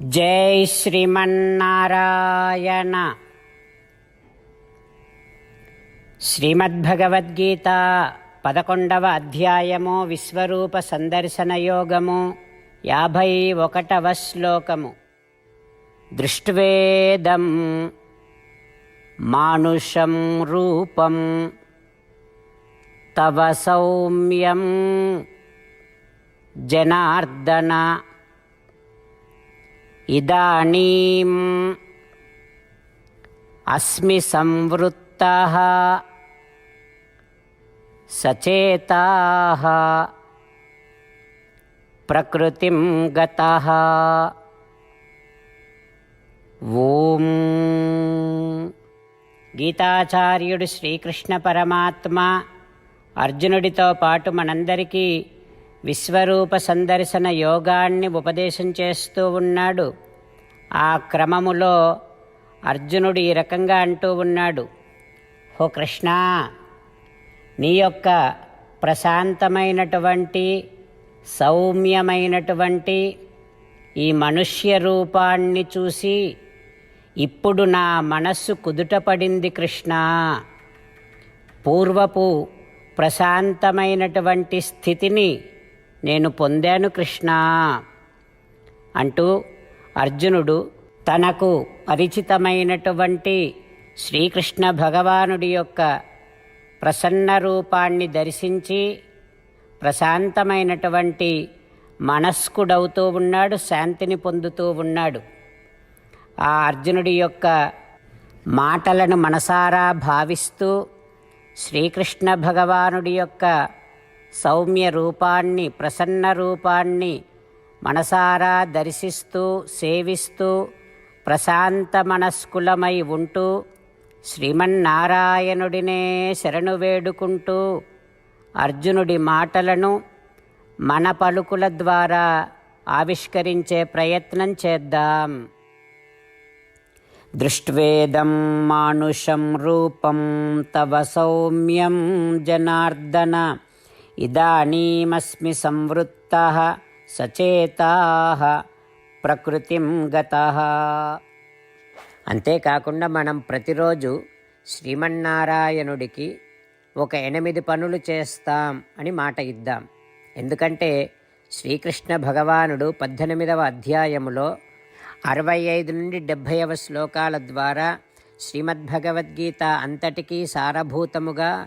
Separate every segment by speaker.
Speaker 1: జై శ్రీమన్నారాయణ. శ్రీమద్భగవద్గీత పదకొండవ అధ్యాయము విశ్వరూప సందర్శన యోగము యాభై ఒకటవ శ్లోకము. దృష్ట్వేదం మానుషం రూపం తవ సౌమ్యం జనార్దన ఇదానీం అస్మి సంవృత్త సచేతాः ప్రకృతిం గత ఓం. గీతాచార్యుడు శ్రీకృష్ణ పరమాత్మ అర్జునుడితో పాటు మనందరికీ విశ్వరూప సందర్శన యోగాన్ని ఉపదేశం చేస్తూ ఉన్నాడు. ఆ క్రమములో అర్జునుడు ఈ రకంగా అంటూ ఉన్నాడు. హో కృష్ణ నీ యొక్క ప్రశాంతమైనటువంటి సౌమ్యమైనటువంటి ఈ మనుష్య రూపాన్ని చూసి ఇప్పుడు నా మనస్సు కుదుటపడింది కృష్ణ. పూర్వపు ప్రశాంతమైనటువంటి స్థితిని నేను పొందాను కృష్ణ అంటూ అర్జునుడు తనకు పరిచితమైనటువంటి శ్రీకృష్ణ భగవానుడి యొక్క ప్రసన్న రూపాన్ని దర్శించి ప్రశాంతమైనటువంటి మనస్కుడవుతూ ఉన్నాడు శాంతిని పొందుతూ ఉన్నాడు. ఆ అర్జునుడి యొక్క మాటలను మనసారా భావిస్తూ శ్రీకృష్ణ భగవానుడి యొక్క సౌమ్య రూపాన్ని ప్రసన్న రూపాన్ని మనసారా దర్శిస్తూ సేవిస్తూ ప్రశాంత మనస్కులమై ఉంటూ శ్రీమన్నారాయణుడినే శరణు వేడుకుంటూ అర్జునుడి మాటలను మన పలుకుల ద్వారా ఆవిష్కరించే ప్రయత్నం చేద్దాం. దృష్ట్వేదం మానుషం రూపం తవ సౌమ్యం జనార్దన ఇదానీమస్మి సంవృత్త సచేతా ప్రకృతిం గత. అంతేకాకుండా మనం ప్రతిరోజు శ్రీమన్నారాయణుడికి ఒక ఎనిమిది పనులు చేస్తాం అని మాట ఇద్దాం. ఎందుకంటే శ్రీకృష్ణ భగవానుడు పద్దెనిమిదవ అధ్యాయములో అరవై ఐదు నుండి డెబ్భైవ శ్లోకాల ద్వారా శ్రీమద్భగవద్గీత అంతటికీ సారభూతముగా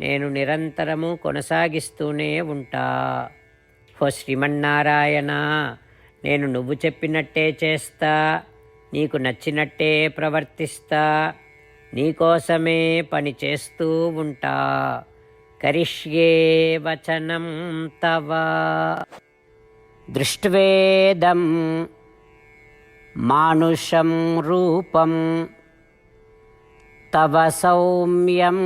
Speaker 1: నేను నిరంతరము కొనసాగిస్తూనే ఉంటా. ఓ శ్రీమన్నారాయణ నేను నువ్వు చెప్పినట్టే చేస్తా నీకు నచ్చినట్టే ప్రవర్తిస్తా నీకోసమే పని చేస్తూ ఉంటా. కరిష్యే వచనం తవ. దృష్ట్వేదం మానుషం రూపం తవ సౌమ్యం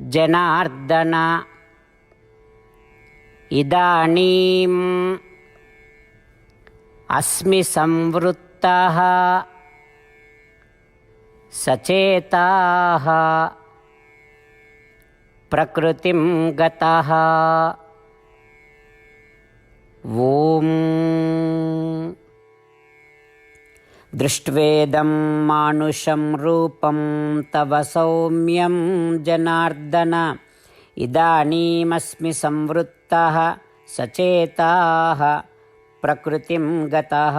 Speaker 1: జనార్దన. ఇదానీం అస్మి సంవృత్త సచేతాः ప్రకృతిం గత. ఓం. దృష్ట్వేదం మానుషం రూపం తవ సౌమ్యం జనార్దన. ఇదానీమస్మి సంవృత్తः సచేతాः ప్రకృతిం గతः.